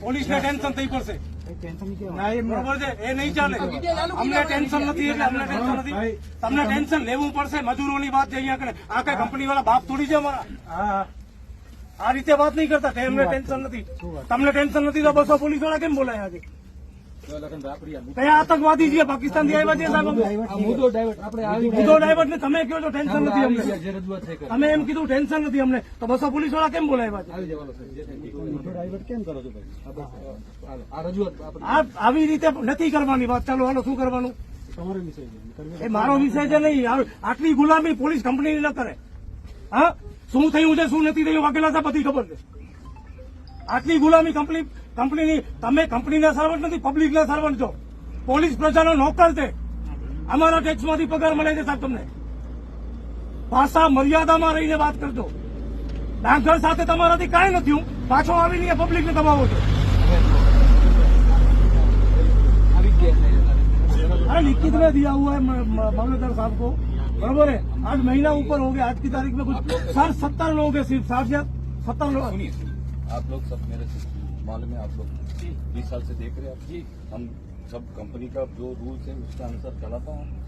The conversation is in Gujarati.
પોલીસને ટેન્શન થઈ પડશે. ટેન્શન કેવું ના, એમ બરોબર છે? એ નહીં ચાલે. અમને ટેન્શન નથી એટલે અમને ટેન્શન નથી. તમને ટેન્શન લેવું પડશે મજૂરોની વાત છે અહીંયા આગળ. આ કઈ કંપની વાળા બાપ થોડી છે અમારા? આ રીતે વાત નહીં કરતા એમને ટેન્શન નથી. તમને ટેન્શન નથી તો બસો પોલીસવાળા કેમ બોલાય કયા આતંકવાદી છે પાકિસ્તાનથી આવ્યા છે મુદ્દો ડાયવર્ટ ને તમે કહો છો ટેન્શન નથી અમને. તમે એમ કીધું ટેન્શન નથી અમને. તો બસો પોલીસવાળા કેમ બોલાવ્યા છે? આવી રીતે નથી કરવાની વાત. ચાલો, હાલો, શું કરવાનું? એ મારો વિષય છે નહીં. આટલી ગુલામી પોલીસ કંપની ન કરે. હા? શું થયું છે, શું નથી થયું, વાઘેલા સાહેબ બધી ખબર છે. આટલી ગુલામી કંપની કંપનીની તમે કંપનીના સર્વન્ટ નથી પબ્લિકના સર્વન્ટ છો પોલીસ પ્રજાનો નોકર છે અમારા ટેક્સમાંથી પગાર મળે છે સાહેબ તમને ભાષા મર્યાદામાં રહીને વાત કરજો ડાંગર સાથે તમારાથી કાંઈ નથી હું પાછો આવીને પબ્લિકને દબાવો છો આવી જ ગયા છે. अरे लिखित में दिया हुआ है म- म- मामलेदार साहब को बराबर है आज महीना ऊपर हो गया आज की तारीख में कुछ सर सत्तर लोग हैं सिर्फ साठ या सत्तर लोग सुनिए सुनिए। आप लोग सब मेरे से मालूम है आप लोग बीस साल से देख रहे हैं आप हम सब कंपनी का जो रूल्स है उसके अनुसार चलाता हूँ